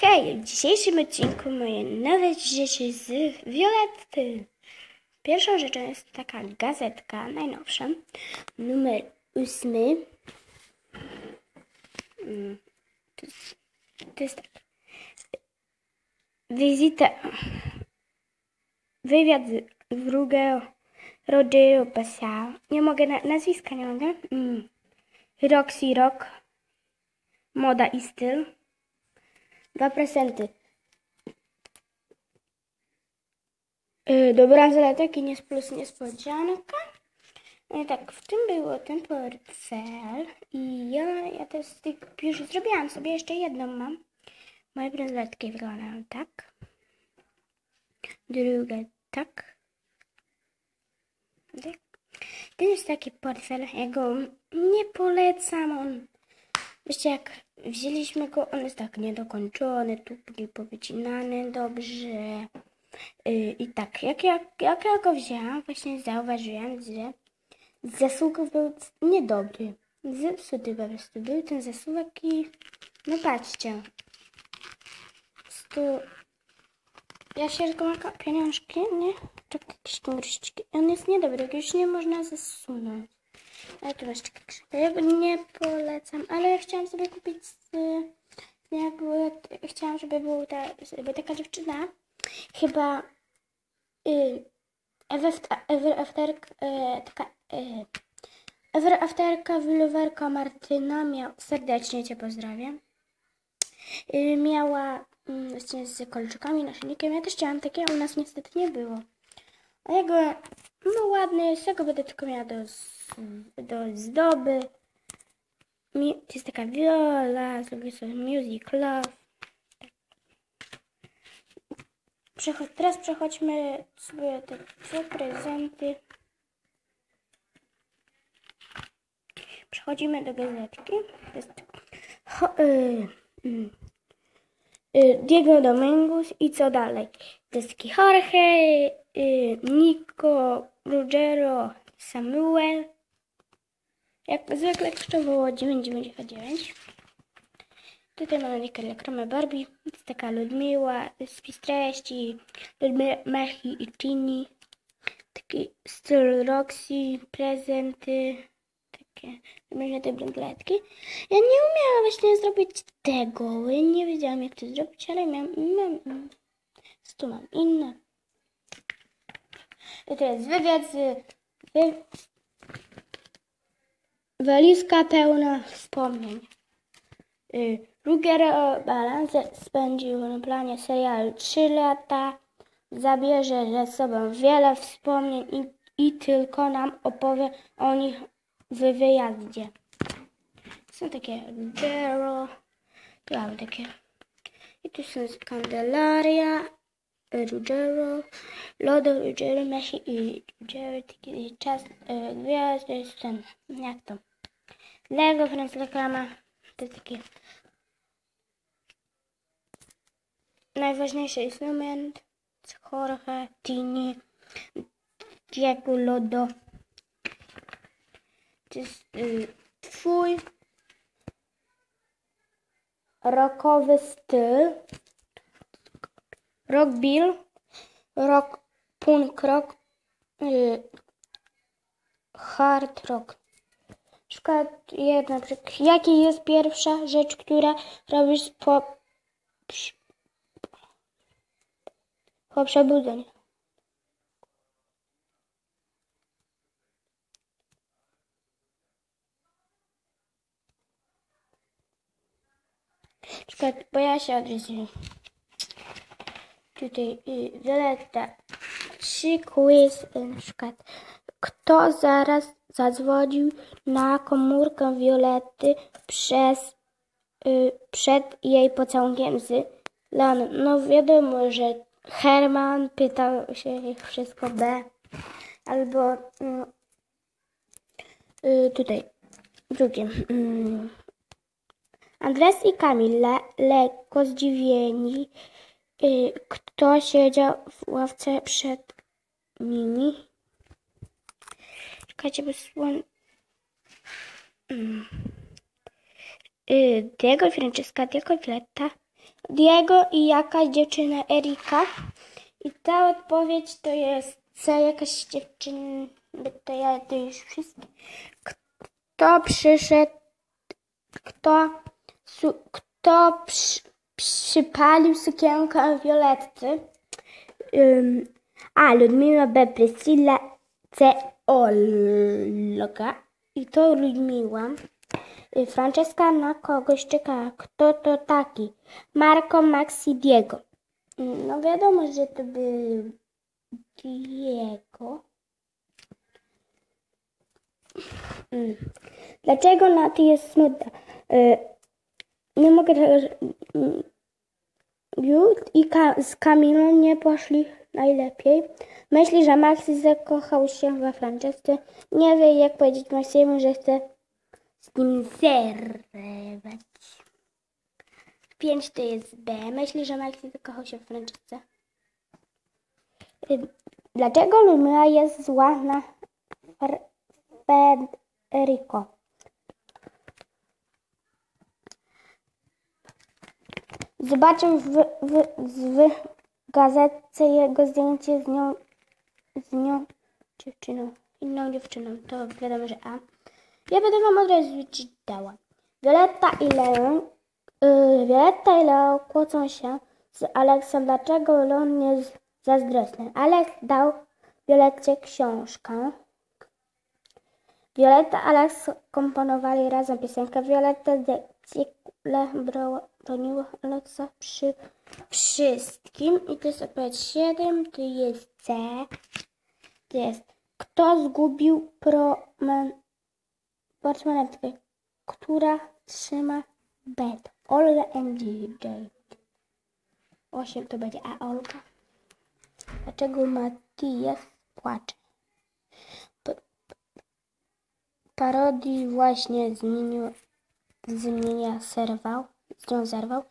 Hej, w dzisiejszym odcinku moje nowe rzeczy z Violetty. Pierwszą rzeczą jest taka gazetka, najnowsza, numer ósmy. Mm, To to jest tak. Wizyta. Wywiad drugiego Rodeo Passau. Nie mogę, na, nazwiska nie mogę. Mm. Roxy Rock. Moda i styl. Dwa prezenty. Yy, do bransoletek i nie plus niespodzianka. No i tak, w tym było ten portfel i ja, ja też z tych już zrobiłam sobie, jeszcze jedną mam. Moje bransoletki wyglądają tak. Druga tak. Tak. Ten jest taki portfel, ja go nie polecam, on Wiecie, jak wzięliśmy go, on jest tak niedokończony, tu byli powycinane dobrze. Yy, I tak, jak, jak, jak ja go wzięłam, właśnie zauważyłam, że zasuwek był niedobry. Zepsuty po prostu był ten zasuwek i no patrzcie. Tu ja się ma pieniążki, nie? Tak jakieś murściki. On jest niedobry, już nie można zasunąć. Ale tu masz. Ja go nie polecam, ale ja chciałam sobie kupić z, jak było, chciałam, żeby była ta, żeby taka dziewczyna chyba y, ever, after, y, taka y, ever afterka wyluwerka Martyna miał, serdecznie Cię pozdrawiam. Y, miała y, właśnie z kolczykami, naszyjnikiem. Ja też chciałam takie, a u nas niestety nie było. A jego, no ładny jest, ja go będę tylko miała do, do zdoby. Mi, to jest taka viola, zrobię sobie music love. Przecho teraz przechodźmy sobie te dwa prezenty. Przechodzimy do gazetki. To jest ho, y, y, Diego Dominguez i co dalej? Deski Jorge, y, Nico, Ruggiero, Samuel. Jak zwykle kosztowało 9,99. Tutaj mamy reklamę Barbie. To jest taka Ludmiła, spis treści, Ludmila, Mechi i Tini. Taki styl Roxy, prezenty, takie te bransoletki. Ja nie umiałam właśnie zrobić tego, nie wiedziałam jak to zrobić, ale miałam, miałam tu mam inne. I to jest wywiad z... Wy... Walizka pełna wspomnień. Y, Ruggero Balance spędził na planie serialu 3 lata. Zabierze ze sobą wiele wspomnień i, i tylko nam opowie o nich w wyjazdzie. Są takie Ruggero. Tu mamy takie. I tu są Candelaria, Ruggero, Lodo, Ruggero, Messi i Ruggero, taki czas, e, gwiazd, to jest ten, jak to, Lego, Franz reklama, to jest taki najważniejszy instrument, Jorge, Tini, Diego, Lodo, to jest y, twój rockowy styl, rock bill, rock punk rock, y, hard rock. Przykład jedna, jaki jest pierwsza rzecz, która robisz po, po przebudzeniu? Przykład, bo ja się odrysuję. Tutaj y, Violetta. Trzy quiz, na przykład. Kto zaraz zadzwonił na komórkę Violetty przez, y, przed jej pocałunkiem z Leon? No wiadomo, że Herman pytał się ich wszystko B. Albo y, y, tutaj drugie. Y, Andres i Kamil le, lekko zdziwieni, y, kto siedział w ławce przed nimi. Czekajcie, bo słoń... Mm. Y, Diego, Francesca, Diego, Violetta, Diego i jakaś dziewczyna Erika. I ta odpowiedź to jest C, jakaś dziewczyna, to ja to już wszystkie. Kto przyszedł, kto, kto przy, przypalił sukienkę Violetty? Ym, A. Ludmila B. Priscilla C. Olga. I to Ludmiła. Y, Franceska na kogoś czeka. Kto to taki? Marco, Maxi, Diego. Y, No wiadomo, że to był Diego. Mm. Dlaczego Nati jest smutna? Nie mogę tego... Jud i Ka- z Kamilą nie poszli najlepiej. Myśli, że Maxi zakochał się we Francesce. Nie wie, jak powiedzieć Maxiemu, że chce z nim zerwać. Pięć to jest B. Myśli, że Maxi zakochał się w Francesce. Dlaczego Lumia jest zła na Federico? Zobaczył w, w, w gazetce jego zdjęcie z nią, z nią dziewczyną, inną dziewczyną. To wiadomo, że A. Ja będę wam od razu czytała. Violetta i Leon, yy, Violetta i Leo kłócą się z Aleksem, dlaczego Leon jest zazdrosny. Alex dał Violetcie książkę. Violetta i Alex komponowali razem piosenkę. Violetta Cykle broniła Alexa przy wszystkim. I to jest odpowiedź 7, to jest C. To jest kto zgubił promen, portmonetkę, która trzyma bet. Olga and DJ. 8 to będzie A Olga. Dlaczego Matias płacze? P- parodii właśnie zmienił, zmienia serwał, z nią zerwał.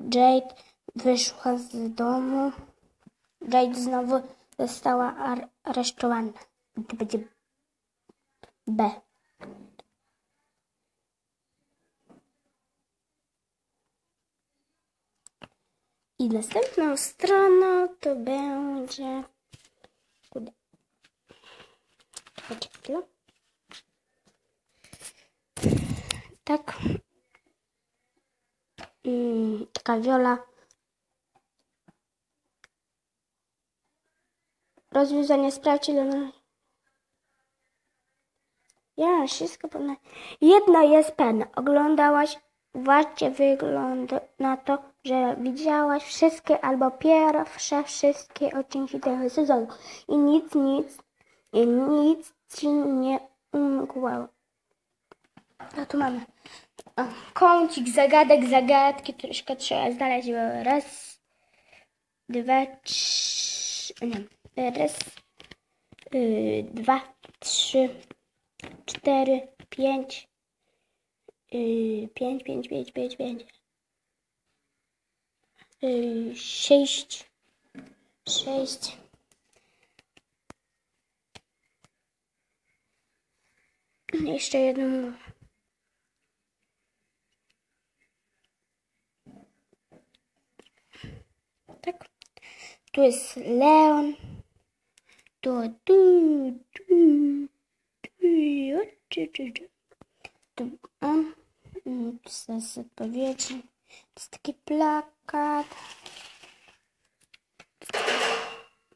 Jade wyszła z domu. Jade znowu została ar- aresztowana. To będzie B. I następną stroną to będzie. Kurde. Czekajcie chwilę. Tak. Mm, taka wiola. Rozwiązanie sprawdź ile na... Ja, wszystko pewne. Jedno jest pewne. Oglądałaś, właśnie wygląda na to, że widziałaś wszystkie albo pierwsze wszystkie odcinki tego sezonu. I nic, nic, i nic ci nie umknęło. No tu mamy o, kącik zagadek, zagadki, troszkę trzeba znaleźć. bo Raz, dwa, trzy, nie, raz, yy, dwa, trzy, cztery, pięć, yy, pięć, pięć, pięć, pięć, pięć, yy, sześć, sześć, jeszcze jedną. Tak. Tu jest Leon. Tu, tu, tu, tu, tu, tu, tu. Tu. Mm, To jest odpowiedzi. To jest taki plakat.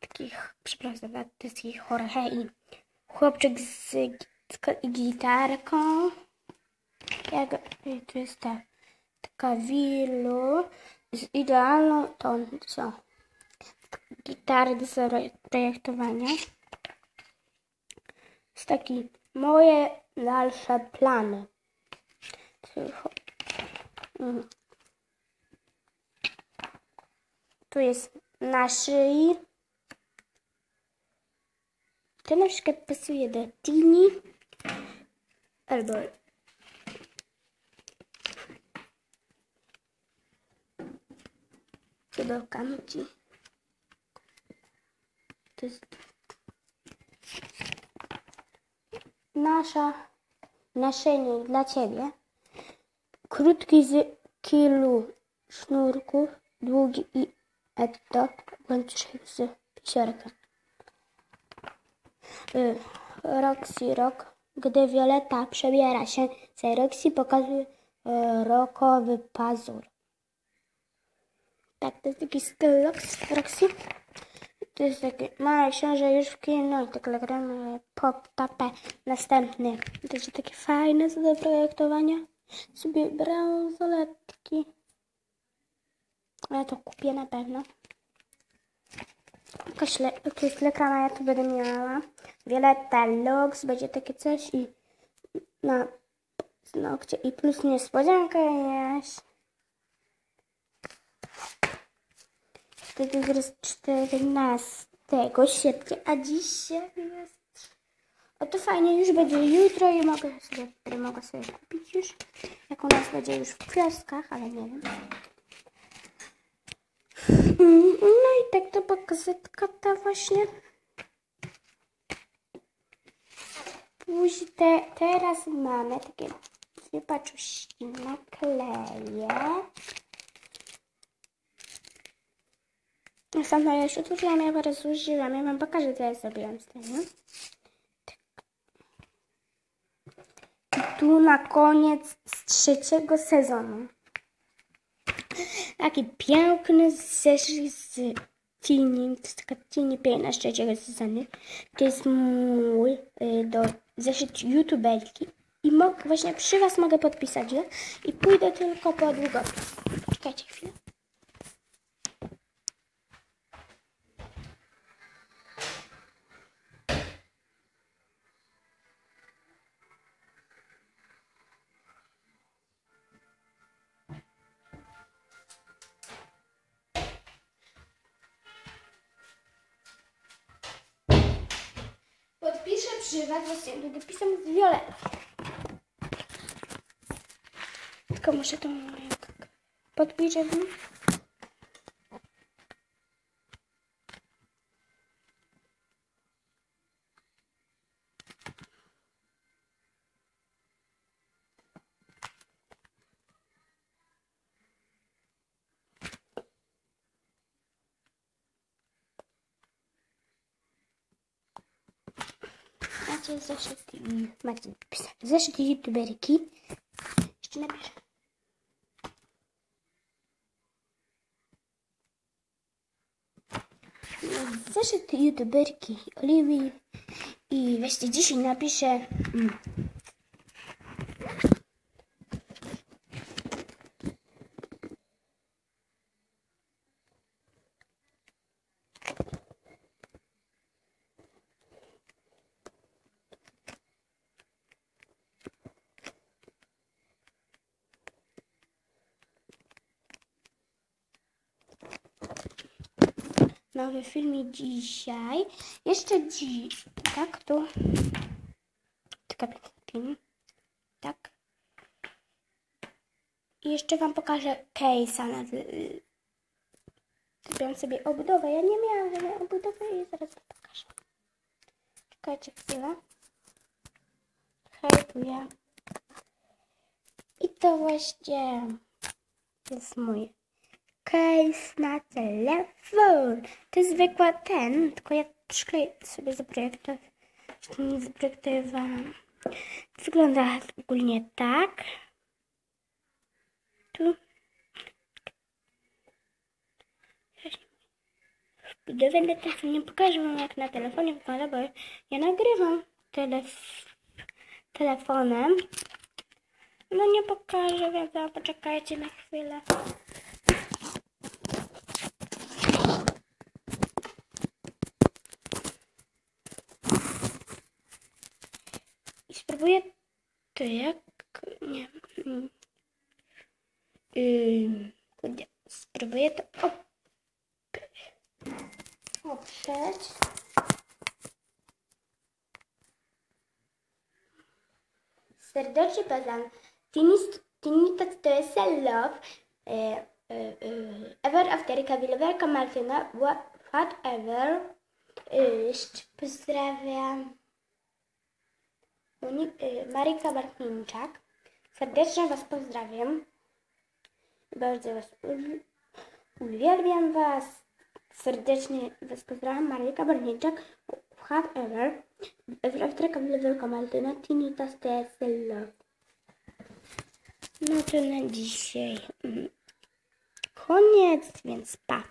Takich, przepraszam, to jest taki Jorge i chłopczyk z, gitarką. Jak, i tu jest ta, taka willu z idealną toncją. Gitary do projektowania. Jest taki moje dalsze plany. Mm. Tu jest na szyi. To na przykład pasuje do Tini albo do Kamci. To jest nasza naszyjnik dla Ciebie. Krótki z kilu sznurków, długi i etto, łańcuszek z pisiorka. Y, Roxy Rock. Gdy Violeta przebiera się za Roxy, pokazuje y, rokowy pazur. Tak, to jest taki styl Rox- Roxy. To jest taki mały książę już w kino i tak gramy pop tapę. Następny. To jest takie fajne do projektowania. Sobie bransoletki. Ja to kupię na pewno. Jakaś, le- jakaś ja tu będę miała. Violetta Lux będzie takie coś i na znokcie i plus niespodzianka jest. Wtedy jest 14 sierpnia, a dzisiaj jest... O to fajnie, już będzie jutro i mogę sobie, mogę sobie kupić już. Jak u nas będzie już w kioskach, ale nie wiem. Mm, No i tak to była ta właśnie. Później te, teraz mamy takie dwie nakleje. Następna ja już otworzyłam, ja parę zużyłam. Ja wam pokażę, co ja zrobiłam z tym. Tak. Tu na koniec z trzeciego sezonu. Taki piękny zeszyt z Tini, to jest taka Tini Payna z trzeciego sezonu. To jest mój y, do zeszyt youtuberki. I mogę, właśnie przy was mogę podpisać je i pójdę tylko po długopis. Czekajcie chwilę. Was właśnie długopisem z Violet. Tylko muszę to jak Macie zeszyt, macie zeszyt youtuberki. Jeszcze napiszę. Zeszyt youtuberki Oliwii i weźcie dzisiaj napiszę nowy filmik dzisiaj. Jeszcze dziś, tak, tu. Tak. I jeszcze wam pokażę case'a. Na, zrobiłam sobie obudowę. Ja nie miałam żadnej obudowy i zaraz wam pokażę. Czekajcie chwilę. Hej, tu ja. I to właśnie jest mój case na telefon. To jest zwykła ten, tylko ja szkleję sobie zaprojektowałam. Wygląda ogólnie tak. Tu. Na telefon nie pokażę wam jak na telefonie wygląda, bo ja nagrywam telef telefonem. No nie pokażę, więc poczekajcie na chwilę. Spróbuję to jak... Nie wiem. Yy, spróbuję to op... oprzeć. Serdecznie pozdrawiam. Tinita to jest love. E, e, e, ever after Wielwerka Martyna. wha- Whatever. E, jeszcze pozdrawiam. Y, Marika Bartninczak. Serdecznie Was pozdrawiam. Bardzo Was uwi- uwielbiam Was. Serdecznie Was pozdrawiam. Marika Barniczak. Have ever. Efterka wielką Altyna Tinita Love. No to na dzisiaj mm, koniec, więc pa.